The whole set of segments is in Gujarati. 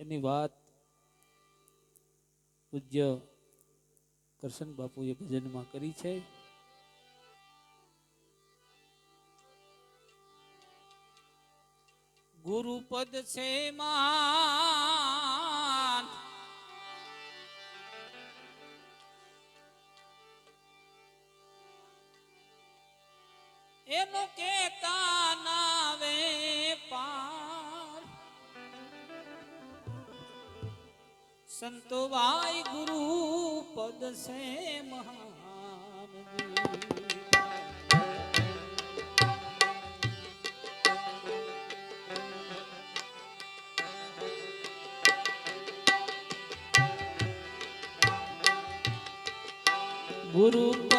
એની વાત પૂજ્ય કરશન બાપુએ ભજનમાં કરી છે. ગુરુપદ છે માન. એનું કેતા સંતો ભાઈ ગુરુ પદ સે મહાન. ગુરુ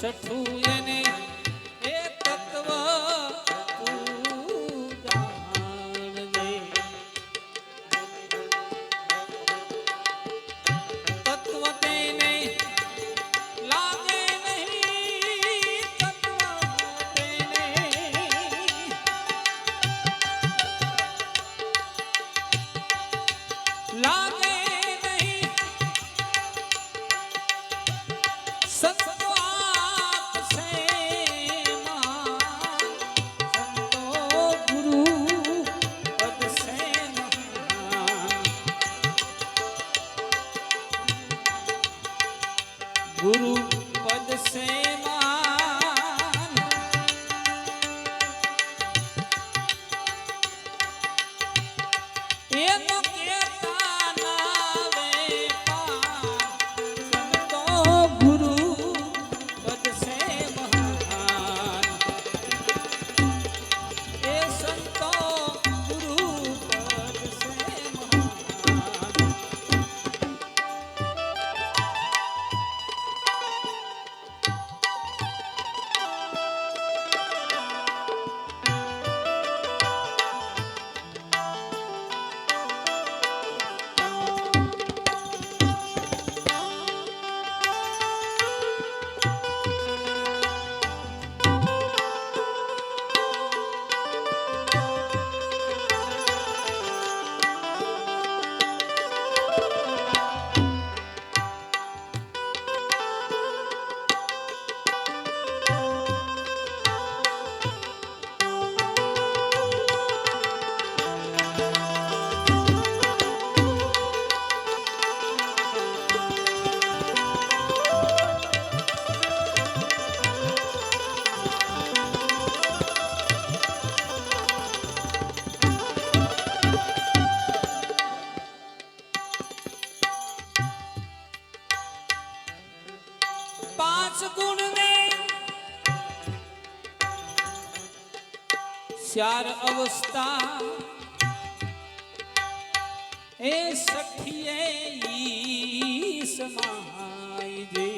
છઠ્ઠું એને પાંચ ગુણ ને ચાર અવસ્થા એ સખીએ ઈ સમાય જે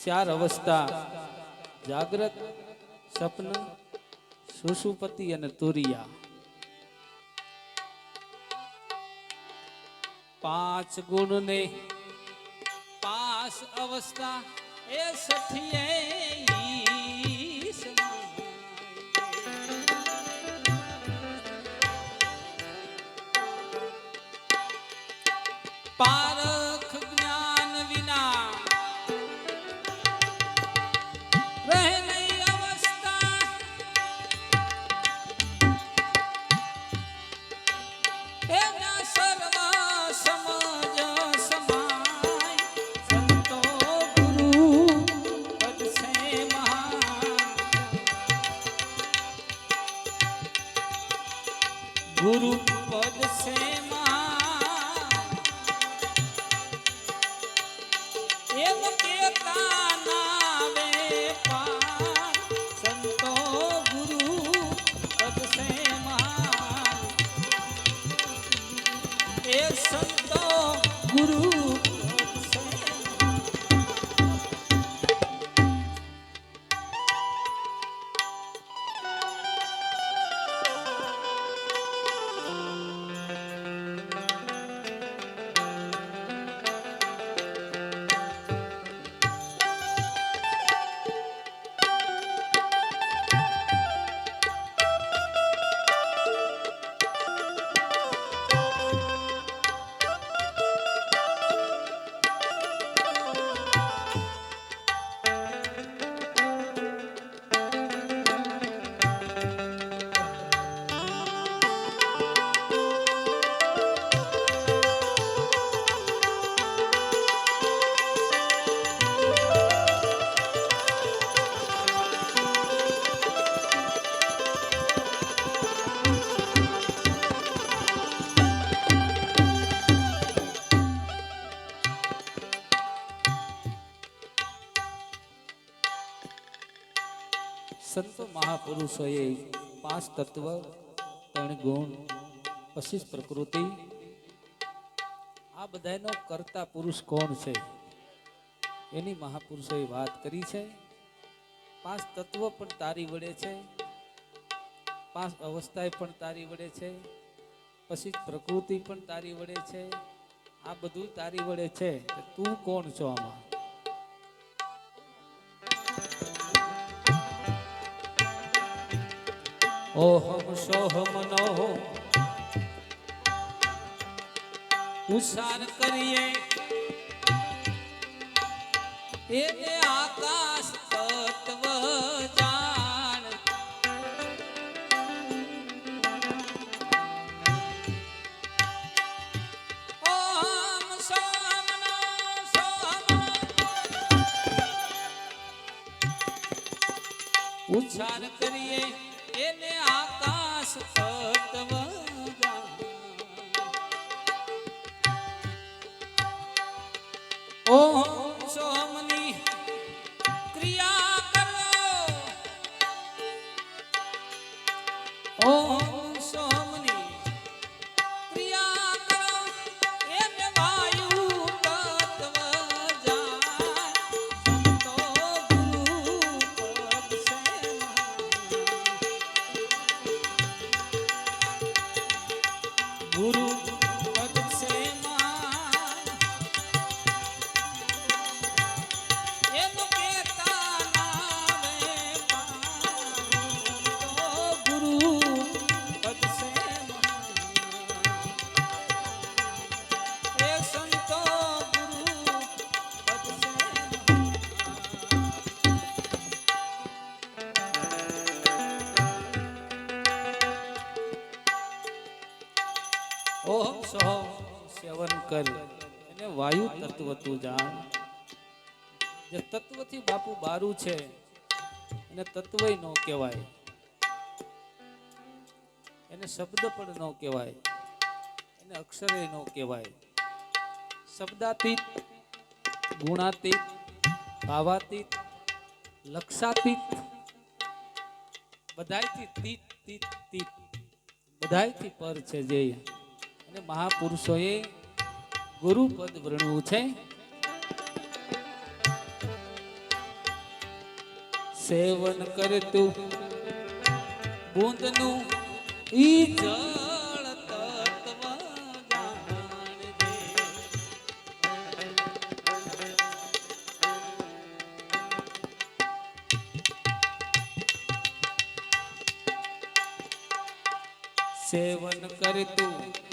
ચાર અવસ્થા જાગ્રત સપન સુષુપતિ અને તુરિયા પાંચ ગુણ ને પાંચ અવસ્થા એ સઠીએ ગુરુ પદ સે એમ કેતા નાવે પાન સંતો ગુરુ પદ સેમાં. એ ગુરુ સંતો મહાપુરુષોએ પાંચ તત્વ, ત્રણ ગુણ, પચીસ પ્રકૃતિ. આ બધાનો કરતા પુરુષ કોણ છે? એની મહાપુરુષોએ વાત કરી છે. પાંચ તત્વ પણ તારી વડે છે. પાંચ અવસ્થાએ પણ તારી વડે છે. પછી પ્રકૃતિ પણ તારી વડે છે. આ બધું તારી વડે છે. તું કોણ છો આમાં? ઓહમ સોહમ નો ઉસાર કરીએ. એને આકાશ તત્વ જાણ. ઓહમ સોહમ નો સોહમ. ઉચ્ચાર કરીએ. એને આકાશ તત્વ તત્વ તું જાણ. જે તત્વથી બાપુ બારું છે, એને તત્વય ન કહેવાય. એને શબ્દ પણ ન કહેવાય. એને અક્ષરે ન કહેવાય. શબ્દાતીત, ગુણાતીત, ભાવાતીત, લક્ષાતીત, બધાયથી તીત તીત તીત. બધાયથી પર છે જે. અને મહાપુરુષોએ ગુરુપદ વર્ણવું છે. સેવન કરતું બુંદનું ઈ જળ તત્વ. સેવન કરતું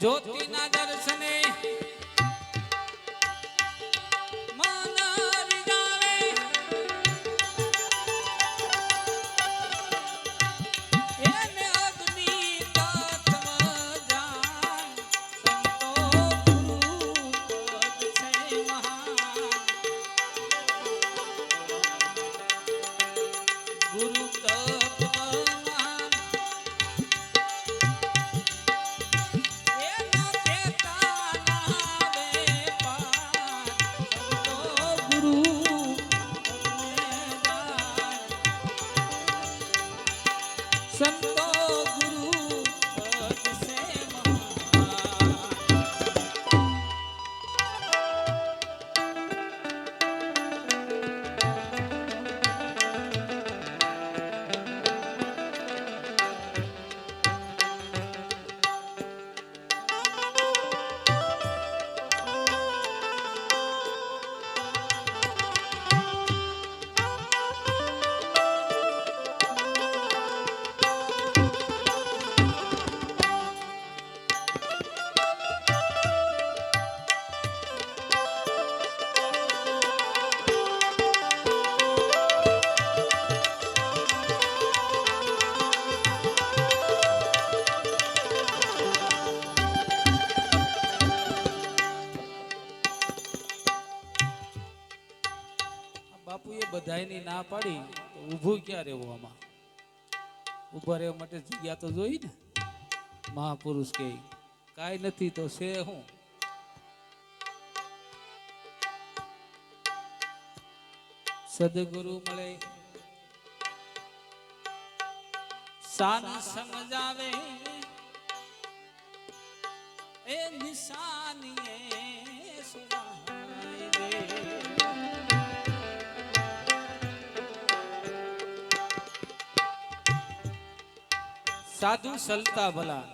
જ્યોતિના દર્શને બાપુએ ના પાડી, તો ઊભું ક્યાં રહેવું આમાં? ઊભા રહેવા માટે જગ્યા તો જોઈ ને? મહાપુરુષ કે, કાંઈ નથી તો છે હું? સદગુરુ મળે. સાના સમજાવે. એ નિશાનીએ સાધુ સલતા ભલા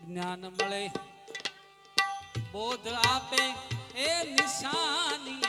જ્ઞાન મળે બોધ આપે એ નિશાનીએ